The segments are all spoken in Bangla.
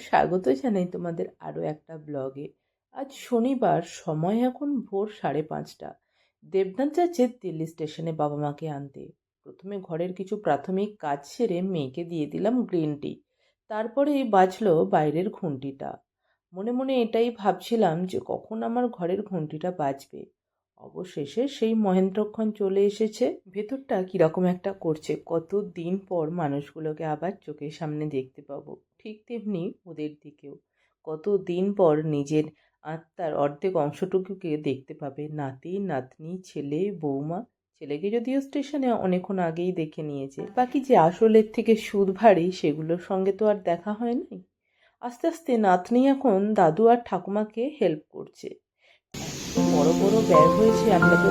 স্বাগত জানাই তোমাদের আরও একটা ব্লগে। আজ শনিবার, সময় এখন ভোর সাড়ে পাঁচটা। দেবনাথ যাচ্ছে দিল্লি স্টেশনে বাবা মাকে আনতে। প্রথমে ঘরের কিছু প্রাথমিক কাজ সেরে মেয়েকে দিয়ে দিলাম গ্রিন টি। তারপরে বাজলো বাইরের ঘন্টিটা মনে মনে এটাই ভাবছিলাম যে কখন আমার ঘরের ঘন্টিটা বাজবে। অবশেষে সেই মহেন্দ্রক্ষণ চলে এসেছে। ভেতরটা কীরকম একটা করছে কত দিন পর মানুষগুলোকে আবার চোখের সামনে দেখতে পাবো। ঠিক তেমনি ওদের দিকেও। কত দিন পর নিজের আত্মার অর্ধেক অংশটুকুকে দেখতে পাবে। নাতি, নাতনি, ছেলে, বৌমা। ছেলেকে যদিও স্টেশনে অনেকক্ষণ আগেই দেখে নিয়েছে। বাকি যে আসলের থেকে সুদ ভারী সেগুলোর সঙ্গে তো আর দেখা হয় নাই। আস্তে আস্তে নাতনি এখন দাদু আর ঠাকুমাকে হেল্প করছে। বড় বড় ব্যয় হয়েছে আমরা তো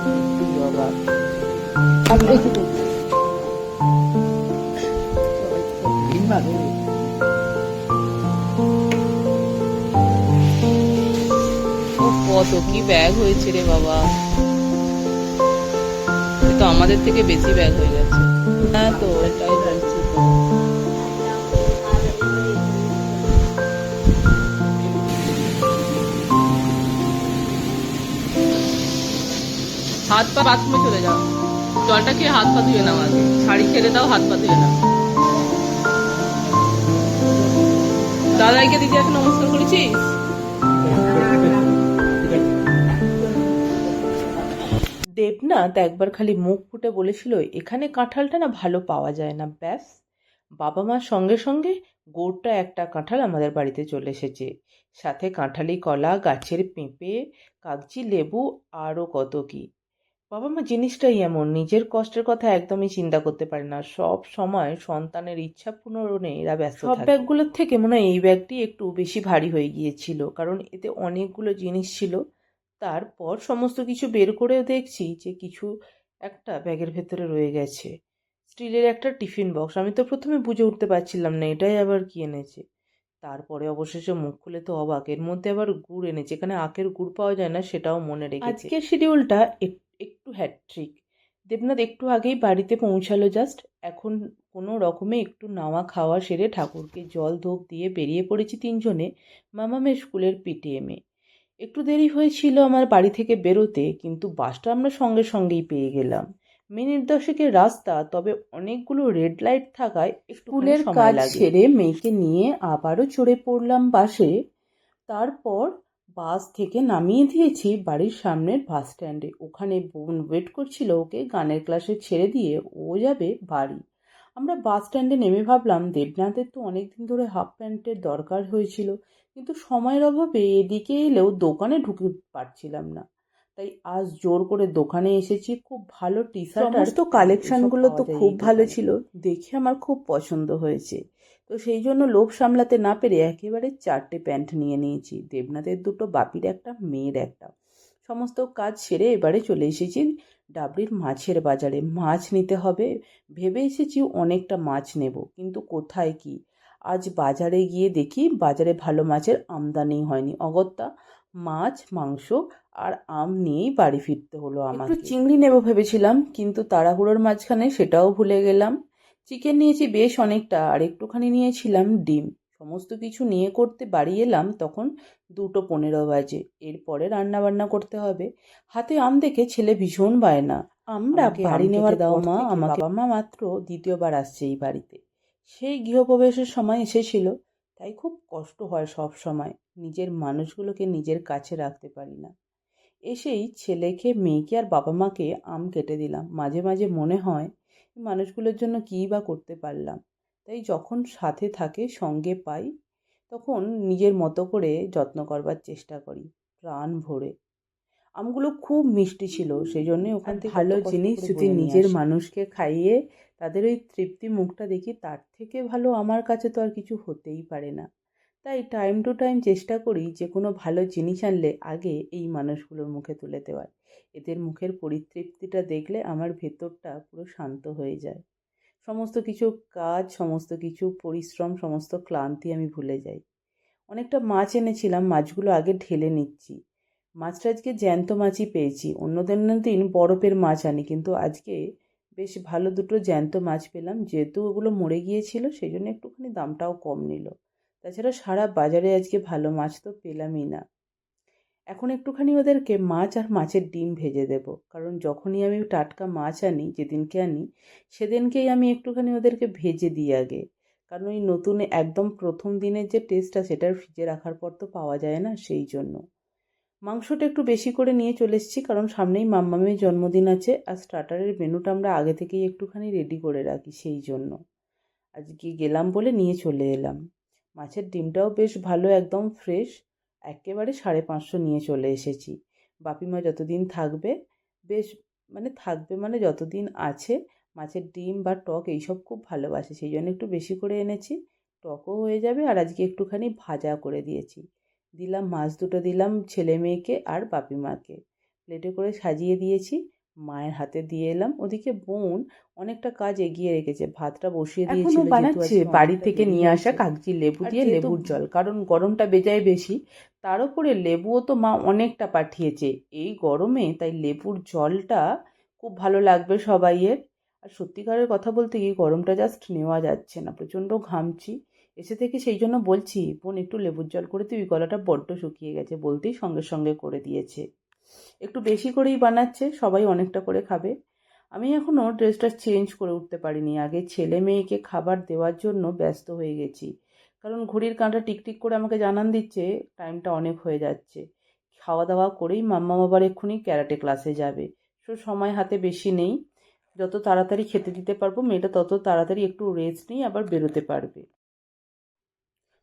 কত কি ব্যাগ হয়েছে রে বাবা। তো আমাদের থেকে বেশি ব্যাগ হয়ে গেছে। হ্যাঁ তো, এটাই বলছি। হাত পা বাথরুমে চলে যাও। জলটা খেয়ে হাত পা ধুয়ে নাও আগে। শাড়ি ছেড়ে দাও, হাত পা ধুয়ে নাও। দাদাইকে দিদি এখন নমস্কার করেছিস? দেবনাথ একবার খালি মুখ ফুটে বলেছিল এখানে কাঁঠালটা না ভালো পাওয়া যায় না। ব্যাস বাবা মার সঙ্গে সঙ্গে গোটা একটা কাঁঠাল আমাদের বাড়িতে চলে এসেছে। সাথে কাঁঠালি কলা গাছের পেঁপে কাগজি লেবু আরও কত কি। বাবা মা জিনিসটাই এমন নিজের কষ্টের কথা একদমই চিন্তা করতে পারে না। সব সময় সন্তানের ইচ্ছা পূরণে এরা ব্যস্ত সব ব্যাগগুলোর থেকে মনে হয় এই ব্যাগটি একটু বেশি ভারী হয়ে গিয়েছিল কারণ এতে অনেকগুলো জিনিস ছিল। তারপর সমস্ত কিছু বের করেও দেখছি যে কিছু একটা ব্যাগের ভেতরে রয়ে গেছে। স্টিলের একটা টিফিন বক্স। আমি তো প্রথমে বুঝে উঠতে পারছিলাম না, এটাই আবার কি এনেছে। তারপরে অবশেষে মুখ খুলে তো অবাক। এর মধ্যে আবার গুড় এনেছে। এখানে আখের গুড় পাওয়া যায় না, সেটাও মনে রেখেছে। আজকের শিডিউলটা একটু হ্যাট্রিক দেবনাথ, একটু আগেই বাড়িতে পৌঁছালো জাস্ট। এখন কোনো রকমে একটু নাওয়া খাওয়া সেরে ঠাকুরকে জল ধূপ দিয়ে বেরিয়ে পড়েছি তিনজনে। মামামের স্কুলের পিটিএমে। একটু দেরি হয়েছিল আমার বাড়ি থেকে বেরোতে কিন্তু বাসটা আমরা সঙ্গে সঙ্গেই পেয়ে গেলাম। মিনিট দশেকের রাস্তা তবে অনেকগুলো রেড লাইট থাকায় স্কুলের কাজ ছেড়ে মেয়েকে নিয়ে আবারও চড়ে পড়লাম বাসে। তারপর বাস থেকে নামিয়ে দিয়েছি বাড়ির সামনের বাস স্ট্যান্ডে ওখানে বোন ওয়েট করছিল ওকে গানের ক্লাসে ছেড়ে দিয়ে ও যাবে বাড়ি। আমরা বাস স্ট্যান্ডে নেমে ভাবলাম দেবনাথের তো অনেক দিন ধরে হাফ প্যান্টের দরকার হয়েছিল। কিন্তু সময়ের অভাবে এদিকে এলেও দোকানে ঢুকে পারছিলাম না। তাই আজ জোর করে দোকানে এসেছি। খুব ভালো টি শার্ট আর তো কালেকশনগুলো তো খুব ভালো ছিল। দেখে আমার খুব পছন্দ হয়েছে। তো সেই জন্য লোভ সামলাতে না পেরে একেবারে চারটে প্যান্ট নিয়ে নিয়েছি। দেবনাথের দুটো বাপির একটা মেয়ের একটা। সমস্ত কাজ সেরে এবারে চলে এসেছি ডাবরির মাছের বাজারে। মাছ নিতে হবে। ভেবে এসেছি অনেকটা মাছ নেব কিন্তু কোথায় কি? আজ বাজারে গিয়ে দেখি বাজারে ভালো মাছের আমদানি হয়নি। অগত্যা মাছ মাংস আর আম নিয়েই বাড়ি ফিরতে হলো আমাকে। একটু চিংড়ি নেব ভেবেছিলাম কিন্তু তাড়াহুড়োর মাঝখানে সেটাও ভুলে গেলাম। চিকেন নিয়েছি বেশ অনেকটা আর একটুখানি নিয়েছিলাম ডিম। সমস্ত কিছু নিয়ে করতে বাড়ি এলাম তখন দুটো পনেরো বাজে। এরপরে রান্না বান্না করতে হবে। হাতে আম দেখে ছেলে ভীষণ বায়না আমরা বাড়ি নেওয়ার দাও মা আমাকে বাবা মা মাত্র দ্বিতীয়বার আসছে এই বাড়িতে। সেই গৃহপ্রবেশের সময় এসেছিল তাই খুব কষ্ট হয় সব সময়। নিজের মানুষগুলোকে নিজের কাছে রাখতে পারি না। এসেই ছেলেকে মেয়েকে আর বাবা মাকে আম কেটে দিলাম। মাঝে মাঝে মনে হয় মানুষগুলোর জন্য কী বা করতে পারলাম। তাই যখন সাথে থাকে সঙ্গে পাই তখন নিজের মতো করে যত্ন করবার চেষ্টা করি প্রাণ ভরে। আমগুলো খুব মিষ্টি ছিল সেই জন্যই ওখান থেকে ভালো জিনিস যদি নিজের মানুষকে খাইয়ে তাদের ওই তৃপ্তি মুখটা দেখি তার থেকে ভালো আমার কাছে তো আর কিছু হতেই পারে না। তাই টাইম টু টাইম চেষ্টা করি যে কোনো ভালো জিনিস আনলে আগে এই মানুষগুলোর মুখে তুলে দেওয়ার। এদের মুখের পরিতৃপ্তিটা দেখলে আমার ভেতরটা পুরো শান্ত হয়ে যায়। সমস্ত কিছু কাজ, সমস্ত কিছু পরিশ্রম, সমস্ত ক্লান্তি আমি ভুলে যাই। অনেকটা মাছ এনেছিলাম, মাছগুলো আগে ঢেলে নিচ্ছি। মাছটা আজকে জ্যান্ত মাছই পেয়েছি। অন্য দিন দিন বরফের মাছ আনি, কিন্তু আজকে বেশ ভালো দুটো জ্যান্ত মাছ পেলাম। যেহেতু ওগুলো মরে গিয়েছিল সেই জন্য একটুখানি দামটাও কম নিল। তাছাড়া সারা বাজারে আজকে ভালো মাছ তো পেলামই না। এখন একটুখানি ওদেরকে মাছ আর মাছের ডিম ভেজে দেব। কারণ যখনই আমি টাটকা মাছ আনি, যেদিনকে আনি, সেদিনকেই আমি একটুখানি ওদেরকে ভেজে দিই আগে। কারণ ওই নতুন একদম প্রথম দিনের যে টেস্টটা সেটার ফ্রিজে রাখার পর তো পাওয়া যায় না সেই জন্য। মাংসটা একটু বেশি করে নিয়ে চলে এসেছি, কারণ সামনেই মাম্মামের জন্মদিন আছে, আর স্টার্টারের মেনুটা আমরা আগে থেকেই একটুখানি রেডি করে রাখি সেই জন্য। আজকে গেলাম বলে নিয়ে চলে এলাম। মাছের ডিমটাও বেশ ভালো, একদম ফ্রেশ একেবারে সাড়ে পাঁচশো নিয়ে চলে এসেছি। বাপিমা যতদিন থাকবে বেশ মানে থাকবে মানে যতদিন আছে মাছের ডিম বা টক এইসব খুব ভালোবাসে সেই জন্য একটু বেশি করে এনেছি টকও হয়ে যাবে আর আজকে একটুখানি ভাজা করে দিয়েছি। দিলাম মাছ দুটো দিলাম ছেলে মেয়েকে আর বাপিমাকে প্লেটে করে সাজিয়ে দিয়েছি মায়ের হাতে দিয়ে এলাম। ওদিকে বোন অনেকটা কাজ এগিয়ে রেখেছে ভাতটা বসিয়ে দিয়েছিল বানাচ্ছে বাড়ি থেকে নিয়ে আসা কাগজি লেবু দিয়ে লেবুর জল কারণ গরমটা বেজায় বেশি তার উপরে লেবুও তো মা অনেকটা পাঠিয়েছে। এই গরমে তাই লেবুর জলটা খুব ভালো লাগবে সবাইয়ের। আর সত্যিকারের কথা বলতে কি গরমটা জাস্ট নেওয়া যাচ্ছে না, প্রচণ্ড ঘামছি। এসে থেকে সেই জন্য বলছি, বোন, একটু লেবুর জল করে তুই গলাটা বড্ড শুকিয়ে গেছে, বলতেই সঙ্গে সঙ্গে করে দিয়েছে। একটু বেশি করেই বানাচ্ছে, সবাই অনেকটা করে খাবে। আমি এখনও ড্রেসটা চেঞ্জ করে উঠতে পারিনি। আগে ছেলে মেয়েকে খাবার দেওয়ার জন্য ব্যস্ত হয়ে গেছি। কারণ ঘড়ির কাঁটা টিকটিক করে আমাকে জানান দিচ্ছে, টাইমটা অনেক হয়ে যাচ্ছে। খাওয়া দাওয়া করেই মাম্মা আবার এক্ষুনি ক্যারাটে ক্লাসে যাবে। সো, সময় হাতে বেশি নেই। যত তাড়াতাড়ি খেতে দিতে পারব মেয়েটা তত তাড়াতাড়ি একটু রেস্ট নিয়ে আবার বেরোতে পারবে।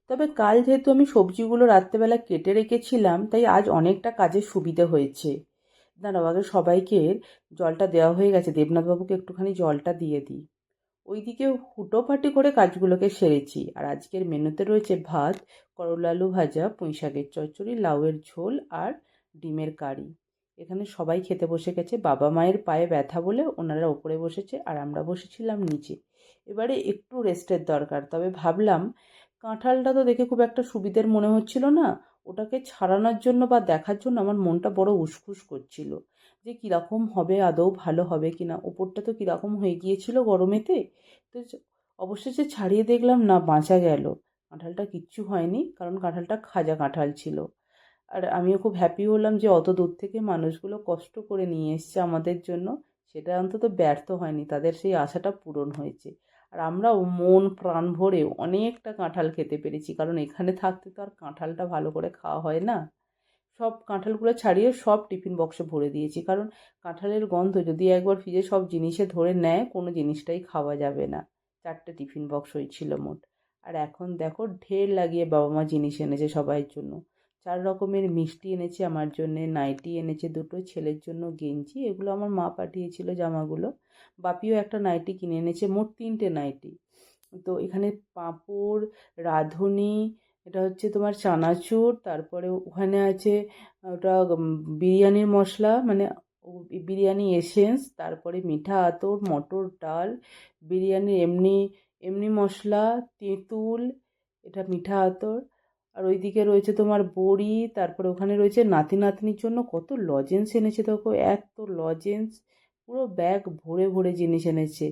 তবে কাল যেহেতু আমি সবজিগুলো রাত্রেবেলা কেটে রেখেছিলাম, তাই আজ অনেকটা কাজের সুবিধে হয়েছে। দাঁড়াও, আগে সবাইকে জলটা দেওয়া হয়ে গেছে। দেবনাথবাবুকে একটুখানি জলটা দিয়ে দিই। ওইদিকে হুটোপাটি করে কাজগুলোকে সেরেছি। আর আজকের মেনুতে রয়েছে ভাত, করলা আলু ভাজা, পুঁই শাকের চচ্চড়ি, লাউয়ের ঝোল আর ডিমের কারি। এখানে সবাই খেতে বসে গেছে। বাবা মায়ের পায়ে ব্যথা বলে ওনারা ওপরে বসেছে আর আমরা বসেছিলাম নিচে। এবারে একটু রেস্টের দরকার। তবে ভাবলাম, কাঁঠালটা তো দেখে খুব একটা সুবিধের মনে হচ্ছিল না। ওটাকে ছাড়ানোর জন্য বা দেখার জন্য আমার মনটা বড় উসখুস করছিল। যে কীরকম হবে, আদৌ ভালো হবে কি না ওপরটা তো কীরকম হয়ে গিয়েছিল গরমেতে, তো অবশেষে ছাড়িয়ে দেখলাম না, বাঁচা গেল। কাঁঠালটা কিচ্ছু হয়নি, কারণ কাঁঠালটা খাজা কাঁঠাল ছিল। আর আমিও খুব হ্যাপি হলাম যে অত দূর থেকে মানুষগুলো কষ্ট করে নিয়ে এসছে আমাদের জন্য, সেটা অন্তত ব্যর্থ হয়নি, তাদের সেই আশাটা পূরণ হয়েছে। আর আমরাও মন প্রাণ ভরে অনেকটা কাঁঠাল খেতে পেরেছি, কারণ এখানে থাকতে তো আর কাঁঠালটা ভালো করে খাওয়া হয় না। সব কাঁঠালগুলো ছাড়িয়ে সব টিফিন বক্সে ভরে দিয়েছি। কারণ কাঁঠালের গন্ধ যদি একবার ফ্রিজে সব জিনিসে ধরে নেয়, কোনো জিনিসটাই খাওয়া যাবে না। চারটে টিফিন বক্স হয়েছিল মোট। আর এখন দেখো, ঢের লাগিয়ে বাবা মা জিনিস এনেছে সবাইয়ের জন্য। চার রকমের মিষ্টি এনেছে আমার জন্যে, নাইটি এনেছে, দুটো ছেলের জন্য গেঞ্জি, এগুলো আমার মা পাঠিয়েছিল জামাগুলো। বাপিও একটা নাইটি কিনে এনেছে, মোট তিনটে নাইটি। তো এখানে পাঁপড়, রাঁধুনি এটা হচ্ছে তোমার চানাচুর, তারপরে ওখানে আছে, ওটা বিরিয়ানির মশলা মানে বিরিয়ানি এসেন্স তারপরে মিঠা আতর, মটর ডাল বিরিয়ানির এমনি এমনি মশলা, তেঁতুল, এটা মিঠা আতর, আর ওইদিকে রয়েছে তোমার বড়ি, তারপরে ওখানে রয়েছে নাতি নাতনির জন্য কত লজেন্স এনেছে দেখো, এত লজেন্স পুরো ব্যাগ ভরে ভরে জিনিস এনেছে।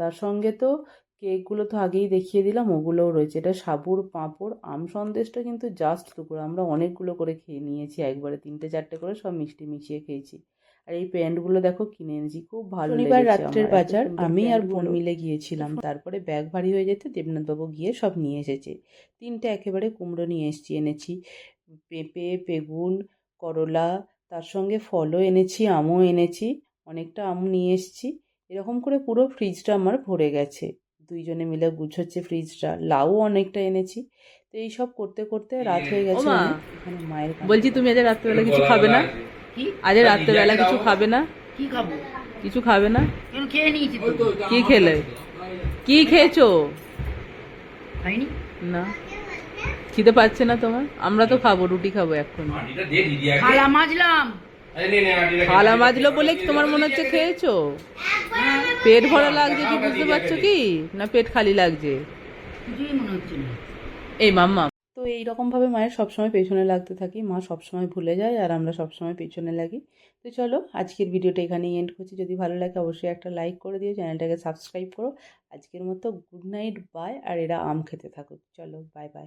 তার সঙ্গে তো কেকগুলো তো আগেই দেখিয়ে দিলাম ওগুলোও রয়েছে। এটা সাবুর পাঁপড় আম সন্দেশটা কিন্তু জাস্ট দুপুর। আমরা অনেকগুলো করে খেয়ে নিয়েছি একবারে তিনটে চারটে করে সব মিষ্টি মিশিয়ে খেয়েছি। আর এই প্যান্টগুলো দেখো কিনে এনেছি খুব ভালো শনিবার রাত্রের বাজার আমি আর বোন মিলে গিয়েছিলাম। তারপরে ব্যাগ ভারী হয়ে যেতে দেবনাথবাবু গিয়ে সব নিয়ে এসেছে। তিনটে একেবারে কুমড়ো নিয়ে এসেছি এনেছি। পেঁপে বেগুন করলা তার সঙ্গে ফলও এনেছি আমও এনেছি। অনেকটা আম নিয়ে এসেছি। এরকম করে পুরো ফ্রিজটা আমার ভরে গেছে। দুইজনে মিলে গুছোচ্ছে ফ্রিজটা লাউ অনেকটা এনেছি। তো এই সব করতে করতে রাত হয়ে গেছে এখানে মায়ের বলছি তুমি আজ রাত্রেবেলা কিছু খাবে না? কি? আজ রাত্রেবেলা কিছু খাবে না? কি খাব? কিছু খাবে না? কেন খেয়ে নিয়েছি তো? কি খেলে? কি খেয়েছো? খাইনি। না। খিদে পাচ্ছে না তোমার? আমরা তো খাব রুটি খাব এখন থালা মাজলাম। থালা মাজলো বলে কি তোমার মনে হচ্ছে খেয়েছো? পেট ভরা লাগছে কি বুঝতে পারছ কি? না পেট খালি লাগছে? মনে এই মাম্মা। তো এই রকমভাবে মায়ের সবসময় পেছনে লাগতে থাকি। মা সবসময় ভুলে যায় আর আমরা সবসময় পেছনে লাগি। তো চলো আজকের ভিডিওটা এখানেই এন্ড করছি। যদি ভালো লাগে অবশ্যই একটা লাইক করে দিও চ্যানেলটাকে সাবস্ক্রাইব করো। আজকের মতো গুড নাইট বাই আর এরা আম খেতে থাকুক। চলো বাই বাই